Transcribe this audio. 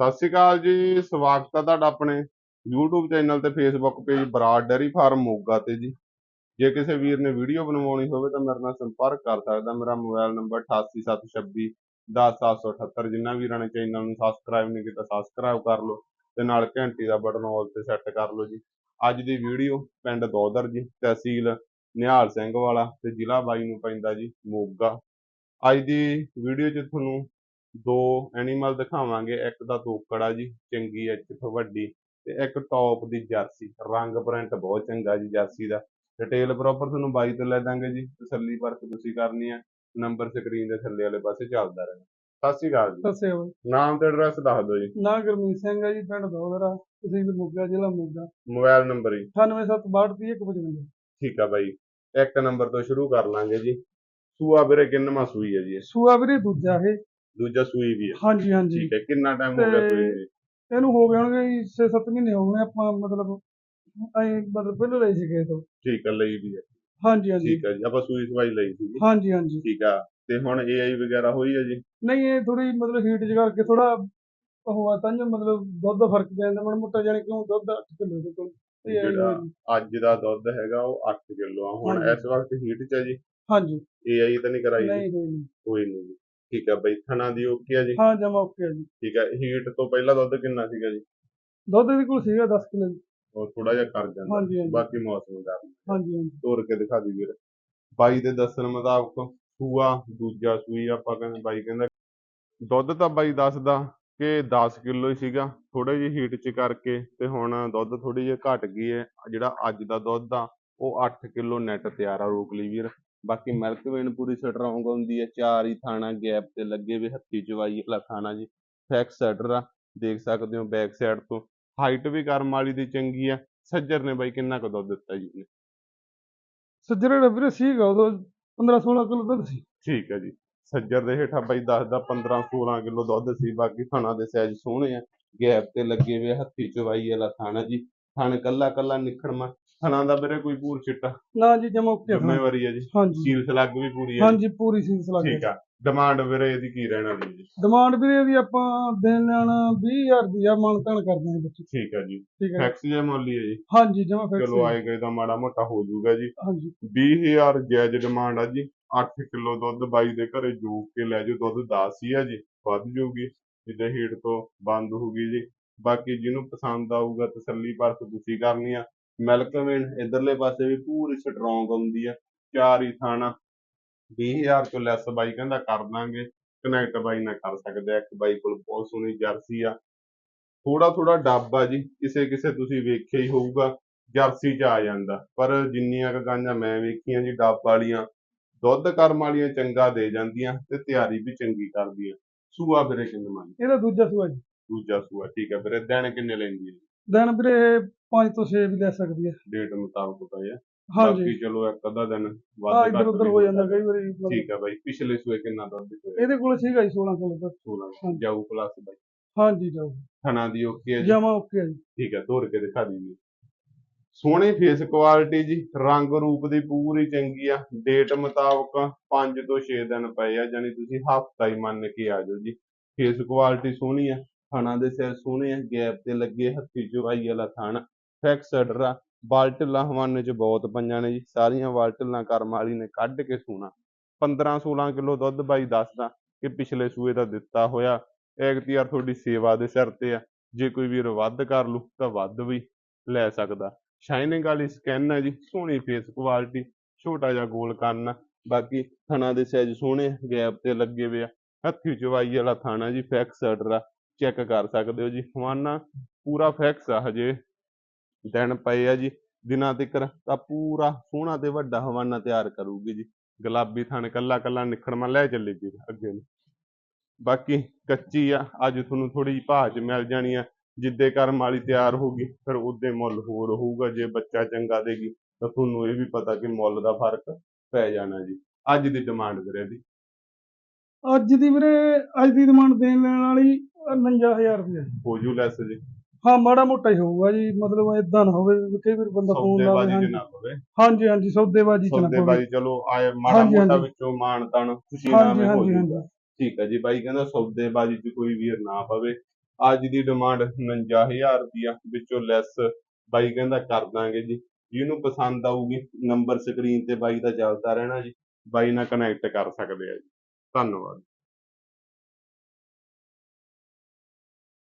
ਸਤਿ ਸ਼੍ਰੀ ਅਕਾਲ ਜੀ, ਸਵਾਗਤ ਹੈ ਤੁਹਾਡਾ ਆਪਣੇ YouTube ਚੈਨਲ ਤੇ Facebook page Brar dairy farm Moga ਤੇ ਜੀ। ਜੇ ਕਿਸੇ ਵੀਰ ਨੇ ਵੀਡੀਓ ਬਣਵਾਉਣੀ ਹੋਵੇ ਤਾਂ ਮੇਰੇ ਨਾਲ ਸੰਪਰਕ ਕਰ ਸਕਦਾ, ਮੇਰਾ ਮੋਬਾਈਲ ਨੰਬਰ 8876 10778 ਜਿਨ੍ਹਾਂ ਵੀਰਾਂ ਨੇ ਚੈਨਲ ਨੂੰ ਸਬਸਕ੍ਰਾਈਬ ਨਹੀਂ ਕੀਤਾ ਸਬਸਕ੍ਰਾਈਬ ਕਰ ਲਓ ਤੇ ਨਾਲ ਘੰਟੀ ਦਾ ਬਟਨ ਆਲ ਤੇ ਸੈੱਟ ਕਰ ਲਓ ਜੀ। ਅੱਜ ਦੀ ਵੀਡੀਓ ਪਿੰਡ ਦੋਦਰ ਜੀ, ਤਹਿਸੀਲ ਨਿਹਾਲ ਸਿੰਘ ਵਾਲਾ ਤੇ ਜ਼ਿਲ੍ਹਾ ਬਾਈ ਨੂੰ ਪੈਂਦਾ ਜੀ, ਮੋਗਾ। ਅੱਜ ਦੀ ਵੀਡੀਓ 'ਚ ਤੁਹਾਨੂੰ ਦੋ ਐਨੀਮਲ ਦਿਖਾਵਾਂਗੇ ਇੱਕ ਦਾ ਤੋਕੜਾ ਜੀ ਚੰਗੀ ਐ ਚਿੱਠ ਵੱਡੀ ਤੇ ਇੱਕ ਟੌਪ ਦੀ ਜਰਸੀ। ਰੰਗ ਪ੍ਰਿੰਟ ਬਹੁਤ ਚੰਗਾ ਜੀ ਜਰਸੀ ਦਾ। ਡਿਟੇਲ ਪ੍ਰੋਪਰ ਤੁਹਾਨੂੰ ਬਾਈ ਤੋਂ ਲੈ ਦਾਂਗੇ ਜੀ। ਤਸੱਲੀ ਪਰਖ ਤੁਸੀਂ ਕਰਨੀ ਹੈ। ਨੰਬਰ ਸਕਰੀਨ ਦੇ ਥੱਲੇ ਵਾਲੇ ਪਾਸੇ ਚੱਲਦਾ ਰਹਿਣਾ। ਸਤਿ ਸ਼੍ਰੀ ਅਕਾਲ ਜੀ। ਦੱਸਿਓ ਬਾਈ। ਨਾਮ ਤੇ ਐਡਰੈਸ ਦੱਸ ਦਿਓ ਜੀ। ਨਾਂ ਗੁਰਮੀਤ ਸਿੰਘ ਹੈ ਜੀ ਪਿੰਡ ਦੋਦਰਾ ਤਹਿਸੀਲ ਮੋਗਾ ਜ਼ਿਲ੍ਹਾ ਮੋਗਾ। ਮੋਬਾਈਲ ਨੰਬਰ ਜੀ। 97623155 ਠੀਕ ਆ ਬਾਈ। ਇੱਕ ਨੰਬਰ ਤੋਂ ਸ਼ੁਰੂ ਕਰ ਲਾਂਗੇ ਜੀ। ਸੂਆ ਵੀਰੇ ਕਿੰਨਵਾਂ ਸੂਈ ਹੈ ਜੀ? ਸੂਆ ਵੀਰੇ ਦੂਜਾ ਇਹ। ਦੂਜਾ ਸੂਈ ਵੀ ਹੈ ਹਾਂਜੀ ਹਾਂਜੀ। ਠੀਕ ਹੈ ਕਿੰਨਾ ਟਾਈਮ ਹੋ ਗਿਆ ਸੂਈ ਨੂੰ? ਇਹਨੂੰ ਹੋ ਗਏ ਹੋਣਗੇ 6-7 ਮਹੀਨੇ ਹੋ ਗਏ ਆਪਾਂ ਮਤਲਬ ਅਸੀਂ ਮਤਲਬ ਪਹਿਲਾਂ ਲਈ ਸੀ ਕਿਸੇ ਤੋਂ ਠੀਕ ਹੈ ਲਈ ਵੀ ਹੈ ਹਾਂਜੀ ਹਾਂਜੀ। ਠੀਕ ਹੈ ਜੀ ਆਪਾਂ ਸੂਈ ਸਵਾਈ ਲਈ ਸੀ। ਹਾਂਜੀ ਹਾਂਜੀ। ਠੀਕ ਆ ਤੇ ਹੁਣ ਏਆਈ ਵਗੈਰਾ ਹੋਈ ਹੈ ਜੀ? ਨਹੀਂ ਇਹ ਥੋੜੀ ਮਤਲਬ ਹੀਟ ਚ ਕਰਕੇ ਥੋੜਾ ਉਹ ਆ ਤਾਂ ਜੋ ਮਤਲਬ ਦੁੱਧ ਦਾ ਫ਼ਰਕ ਪੈ ਜਾਂਦਾ ਮਾੜਾ ਮੋਟਾ ਜਾਣੀ ਕਿਉਂ ਦੁੱਧ 8 ਕਿਲੋ ਦੇ ਕੋਲ। ਇਹ ਜਿਹੜਾ। ਅੱਜ ਦਾ ਦੁੱਧ ਹੈਗਾ ਉਹ 8 ਕਿਲੋ ਆ। ਹੁਣ ਹਾਂਜੀ। ਇਸ ਵਕਤ ਹੀਟ 'ਚ ਹੈ ਜੀ? ਹਾਂਜੀ। ਏਆਈ ਤਾਂ ਨਹੀਂ ਕਰਾਈ ਜੀ? ਨਹੀਂ ਕੋਈ ਨਹੀਂ। ਕੋਈ ਨਹੀਂ ਜੀ। ਠੀਕ ਆ ਬਈ ਥਣਾ ਦੀ ਓਕੇ ਆ ਜੀ? ਹਾਂ ਜਮਾ ਓਕੇ ਆ ਜੀ। ਠੀਕ ਆ ਹੀਟ ਤੋਂ ਪਹਿਲਾਂ ਦੁੱਧ ਕਿੰਨਾ ਸੀਗਾ ਜੀ? ਦੁੱਧ ਇਹਦੇ ਕੋਲ ਸੀਗਾ 10 ਕਿਲੋ ਉਹ ਥੋੜਾ ਜਿਹਾ ਕਰ ਜਾਂਦਾ। ਬਾਕੀ ਮੌਸਮ ਦਾ। ਹਾਂਜੀ ਹਾਂਜੀ। ਤੋਰ ਕੇ ਦਿਖਾ ਦੀ ਵੀਰ। ਬਾਈ ਦੇ ਦੱਸਣ ਮੁਤਾਬਕ ਸੂਆ ਦੂਜਾ ਸੂਈ ਆਪਾਂ ਕਹਿੰਦੇ ਬਾਈ ਕਹਿੰਦਾ ਦੁੱਧ ਤਾਂ ਬਾਈ ਦੱਸਦਾ ਕਿ 10 ਕਿਲੋ ਹੀ ਸੀਗਾ। ਥੋੜੇ ਜਿਹੀ ਹੀਟ 'ਚ ਕਰਕੇ ਤੇ ਹੁਣ ਦੁੱਧ ਥੋੜੀ ਜਿਹੀ ਘਟ ਗਈ ਹੈ। ਜਿਹੜਾ ਅੱਜ ਦਾ ਦੁੱਧ ਆ ਉਹ 8 ਕਿਲੋ ਨੈਟ ਤਿਆਰ ਆ ਰੋਕ ਲਈ ਵੀਰ। ਬਾਕੀ ਮਿਲਕ ਵੇਨ ਪੂਰੀ ਸਟਰੋਂਗ ਹੁੰਦੀ ਹੈ ਚਾਰ ਹੀ ਥਾਣਾ ਗੈਪ ਤੇ ਲੱਗੇ ਵੇ ਹੱਥੀ ਚਵਾਈ ਵਾਲਾ ਥਾਣਾ ਜੀ ਫੈਕਸ ਸੈਟਰ ਆ ਦੇਖ ਸਕਦੇ ਹੋ ਬੈਕ ਸਾਈਡ ਤੋਂ ਹਾਈਟ ਵੀ ਕਰਮ ਵਾਲੀ ਦੀ ਚੰਗੀ ਆ ਸੱਜਰ ਨੇ ਬਾਈ ਕਿੰਨਾ ਕੁ ਦੁੱਧ ਦਿੱਤਾ ਜੀ? ਸੱਜਰੇ ਦਾ ਵੀਰੇ ਸੀਗਾ ਉਦੋਂ 15 16 ਕਿਲੋ ਦੁੱਧ ਸੀ ਠੀਕ ਹੈ ਜੀ ਸੱਜਰ ਦੇ ਹੇਠਾਂ ਬਾਈ ਦੱਸਦਾ 15 16 ਕਿਲੋ ਦੁੱਧ ਸੀ ਬਾਕੀ ਥਣਾ ਦੇ ਸਾਈਜ਼ ਸੋਹਣੇ ਆ ਗੈਪ ਤੇ ਲੱਗੇ ਹੋਏ ਹੱਥੀ ਚਵਾਈ ਵਾਲਾ ਥਾਣਾ ਜੀ ਥਣ ਕੱਲਾ ਕੱਲਾ ਨਿਖੜਮਾ ਥਣਾ ਦਾ ਵੀਰੇ ਕੋਈ ਪੂਰ ਚਿੱਟਾ। ਨਾ ਜੀ ਜਮਾ ਆ। ਜ਼ਿੰਮੇਵਾਰੀ ਹੈ ਜੀ। ਹਾਂਜੀ। ਸੀਲ ਸਲੱਗ ਵੀ ਪੂਰੀ ਹੈ ਜੀ। ਹਾਂਜੀ ਪੂਰੀ ਸੀਸ ਲੱਗ ਠੀਕ ਆ। ਡਿਮਾਂਡ ਵੀਰੇ ਇਹਦੀ ਕੀ ਰਹਿਣਾ ਦੀ ਜੀ। ਡਿਮਾਂਡ ਵੀਰੇ ਦੀ ਆਪਾਂ ਦੇਣ ਲੈਣਾ 20000 ਦੀ ਆ ਮਾਨਤਾਨ ਕਰਦੇ ਹਾਂ ਬੱਚੇ। ਠੀਕ ਹੈ ਜੀ। ਠੀਕ ਹੈ ਫੈਕਸ ਜੇ ਮੁੱਲ ਹੀ ਜੀ। ਹਾਂਜੀ ਜਮਾ ਫਿਕਸ ਚਲੋ ਆਏ ਗਏ ਤਾਂ ਮਾੜਾ ਮੋਟਾ ਹੋ ਜਾਊਗਾ ਜੀ। ਹਾਂਜੀ। 20000 ਜਾਇਜ਼ ਡਿਮਾਂਡ ਆ ਜੀ। 8 ਕਿਲੋ ਦੁੱਧ ਬਾਈ ਦੇ ਘਰੇ ਜੋਗ ਕੇ ਲੈ ਜਾਓ। ਦੁੱਧ 10 ਹੀ ਆ ਜੀ। ਵੱਧ ਜਾਊਗੀ। ਜਿੱਦੇ ਹੀਟ ਤੋਂ ਬੰਦ ਹੋਊਗੀ ਜੀ। ਬਾਕੀ ਜਿਹਨੂੰ ਪਸੰਦ ਆਊਗਾ ਤਸੱਲੀ ਪਰਖ ਤੁਸੀਂ ਕਰਨੀ ਆ। ਮਿਲਕ ਵੇਨ ਇਧਰਲੇ ਪਾਸੇ ਵੀ ਪੂਰੀ ਸਟਰੋਂਗ ਆਉਂਦੀ ਆ ਚਾਰ ਹੀ ਥਾਣਾ 20000 ਤੋਂ ਲੈਸ ਬਾਈ ਕਹਿੰਦਾ ਕਰ ਦਾਂਗੇ ਕਨੈਕਟ ਬਾਈ ਨਾਲ ਕਰ ਸਕਦੇ ਆ ਇੱਕ ਬਾਈ ਕੋਲ ਬਹੁਤ ਸੋਹਣੀ ਜਰਸੀ ਆ। ਥੋੜਾ ਥੋੜਾ ਡੱਬ ਆ ਜੀ ਕਿਸੇ ਕਿਸੇ ਤੁਸੀਂ ਵੇਖਿਆ ਹੀ ਹੋਊਗਾ ਜਰਸੀ ਚ ਆ ਜਾਂਦਾ ਪਰ ਜਿੰਨੀਆਂ ਗਾਂਆਂ ਮੈਂ ਵੇਖੀਆਂ ਜੀ ਡੱਬ ਵਾਲੀਆਂ ਦੁੱਧ ਕਰਮ ਵਾਲੀਆਂ ਚੰਗਾ ਦੇ ਜਾਂਦੀਆਂ ਤੇ ਤਿਆਰੀ ਵੀ ਚੰਗੀ ਕਰਦੀਆਂ। ਸੂਆ ਵੀਰੇ ਕਿੰਨੇ ਮੰਨ ਇਹਦਾ ਦੂਜਾ ਸੂਆ ਜੀ। ਦੂਜਾ ਸੂਆ ਠੀਕ ਹੈ ਵੀਰੇ ਦਿਨ ਕਿੰਨੇ ਲੈਂਦੀ ਹੈ ਦਿਨ ਵੀਰੇ 5 ਤੋਂ 6 ਵੀ ਲੈ ਸਕਦੀ ਹੈ ਡੇਟ ਮੁਤਾਬਕ ਪਏ ਆ। ਹਾਂਜੀ। ਬਾਕੀ ਚਲੋ ਇੱਕ ਅੱਧਾ ਦਿਨ ਆ ਵੱਧ ਇੱਧਰ ਉੱਧਰ ਹੋ ਜਾਂਦਾ ਕਈ ਵਾਰੀ ਮਤਲਬ। ਠੀਕ ਹੈ ਬਾਈ। ਪਿਛਲੇ ਸੂਏ ਕਿੰਨਾ ਦੁੱਧ ਹੋਇਆ ਇਹਦੇ ਕੋਲ ਸੀਗਾ ਜੀ 16 ਕਿਲੋ ਦਾ। 16 ਜਾਊ ਪਲੱਸ ਬਾਈ। ਹਾਂਜੀ ਜਾਓ ਥਣਾ ਦੀ ਓਕੇ ਹੈ ਜੀ। ਜਮਾ ਓਕੇ ਆ ਜੀ। ਠੀਕ ਹੈ ਤੋੜ ਕੇ ਦਿਖਾ ਦਈਏ। ਸੋਹਣੀ ਫੇਸ ਕੁਆਲਿਟੀ ਜੀ। ਰੰਗ ਰੂਪ ਦੀ ਪੂਰੀ ਚੰਗੀ ਆ। ਡੇਟ ਮੁਤਾਬਕ 5 ਤੋਂ 6 ਦਿਨ ਪਏ ਆ ਜਾਨੀ ਤੁਸੀਂ ਹਫਤਾ ਹੀ ਮੰਨ ਕੇ ਆ ਜਾਓ ਜੀ। ਫੇਸ ਕੁਆਲਿਟੀ ਸੋਹਣੀ ਆ। ਥਣਾ ਦੇ ਸਿਰ ਸੋਹਣੇ ਆ। ਗੈਪ ਤੇ ਲੱਗੇ ਹੱਥੀ ਚੁਰਾਈ ਵਾਲਾ ਥਣ। ਫੈਕਸਡ ਆ ਬਾਲਟਲਾਂ ਹਵਾਨੇ ਚ ਬਹੁਤ ਪਈਆਂ ਨੇ ਜੀ, ਸਾਰੀਆਂ ਬਾਲਟਲਾਂ ਕਰਮ ਵਾਲੀ ਨੇ ਕੱਢ ਕੇ ਸੂਣਾ। 15 16 ਕਿਲੋ ਦੁੱਧ ਬਾਈ ਦੱਸਦਾ ਕਿ ਪਿਛਲੇ ਸੂਏ ਦਾ ਦਿੱਤਾ ਹੋਇਆ ਐਗਤੀਆਰ ਤੁਹਾਡੀ ਸੇਵਾ ਦੇ ਸਿਰ ਤੇ ਆ। ਜੇ ਕੋਈ ਵੀਰ ਵੱਧ ਕਰ ਲੂ, ਤਾਂ ਵੱਧ ਵੀ ਲੈ ਸਕਦਾ। ਸ਼ਾਈਨਿੰਗ ਵਾਲੀ ਸਕਿਨ ਹੈ ਜੀ, ਸੋਹਣੀ ਫੇਸ ਕੁਆਲਿਟੀ ਛੋਟਾ ਜਿਹਾ ਗੋਲ ਕੰਨ ਬਾਕੀ ਥਣਾ ਦੇ ਸਾਈਜ਼ ਸੋਹਣੇ ਗੈਪ ਤੇ ਲੱਗੇ ਹੋਏ ਆ। ਹੱਥੀ ਚਵਾਈ ਵਾਲਾ ਥਾਣਾ ਜੀ ਫੈਕਸ ਆਰਡਰ ਆ ਚੈੱਕ ਕਰ ਸਕਦੇ ਹੋ ਜੀ। ਹਵਾਨਾ ਪੂਰਾ ਫੈਕਸ ਆ ਹਜੇ। ਦਿਨ ਪਏ ਆ ਜੀ ਦਿਨਾਂ ਤੱਕਰ ਤਾਂ ਪੂਰਾ ਸੋਹਣਾ ਤੇ ਵੱਡਾ ਹਵਾਨਾ ਤਿਆਰ ਕਰੂਗੀ ਜੀ। ਗੁਲਾਬੀ ਥਣ ਕੱਲਾ ਕੱਲਾ ਨਿਖੜਮਾ ਲੈ ਚੱਲੇਗੀ ਅੱਗੇ ਨੂੰ। ਬਾਕੀ ਕੱਚੀ ਆ ਅੱਜ ਤੁਹਾਨੂੰ ਥੋੜੀ ਜਿਹੀ 'ਚ ਮਿਲ ਜਾਣੀ ਆ। ਜਿੱਦੇ ਕਰਮ ਵਾਲੀ ਤਿਆਰ ਹੋਊਗੀ ਫਿਰ ਉਹਦੇ ਮੁੱਲ ਹੋਰ ਹੋਊਗਾ ਜੇ ਬੱਚਾ ਚੰਗਾ ਦੇਗੀ ਤਾਂ ਤੁਹਾਨੂੰ ਇਹ ਵੀ ਪਤਾ ਕਿ ਮੁੱਲ ਦਾ ਫ਼ਰਕ ਪੈ ਜਾਣਾ ਜੀ। ਅੱਜ ਦੀ ਡਿਮਾਂਡ ਵੀਰੇ ਦੀ ਅੱਜ ਦੀ ਵੀਰੇ ਅੱਜ ਦੀ ਡਿਮਾਂਡ ਦੇਣ ਲੈਣ ਵਾਲੀ 59000 ਰੁਪਏ ਹੋ ਜੂ ਲੈਸ ਜੀ। ਹਾਂ ਮਾੜਾ ਮੋਟਾ ਹੀ ਹੋਊਗਾ ਜੀ ਮਤਲਬ ਇਦਾਂ ਨਾ ਹੋਵੇ ਵੀ ਕਈ ਵਾਰ ਬੰਦਾ ਫੋਨ ਲਾਵੇ ਸੌਦੇਬਾਜ਼ੀ ਹਾਂਜੀ। ਹਾਂਜੀ ਹਾਂਜੀ ਸੌਦੇਬਾਜ਼ੀ ਚ ਨਾ ਪਵੇ। ਸੌਦੇਬਾਜ਼ੀ ਚਲੋ ਆਏ ਮਾੜਾ ਹਾਂਜੀ, ਮੋਟਾ ਹਾਂਜੀ। ਵਿੱਚੋਂ ਮਾਣ ਤਾਣ ਖੁਸ਼ੀ ਹਾਂਜੀ ਨਾਮੇ ਹੋ ਹਾਂਜੀ ਠੀਕ ਹੈ ਜੀ ਬਾਈ ਕਹਿੰਦਾ ਸੌਦੇਬਾਜ਼ੀ ਚ ਕੋਈ ਵੀਰ ਨਾ ਪਵੇ। ਅੱਜ ਦੀ ਡਿਮਾਂਡ 49000 ਰੁਪਿਆ ਵਿੱਚੋਂ ਲੈਸ ਬਾਈ ਕਹਿੰਦਾ ਕਰ ਦਾਂਗੇ ਜੀ। ਜਿਹਨੂੰ ਪਸੰਦ ਆਊਗੀ ਨੰਬਰ ਸਕਰੀਨ ਤੇ ਬਾਈ ਦਾ ਚੱਲਦਾ ਰਹਿਣਾ ਜੀ। ਬਾਈ ਨਾਲ ਕਨੈਕਟ ਕਰ ਸਕਦੇ ਆ ਜੀ। ਧੰਨਵਾਦ।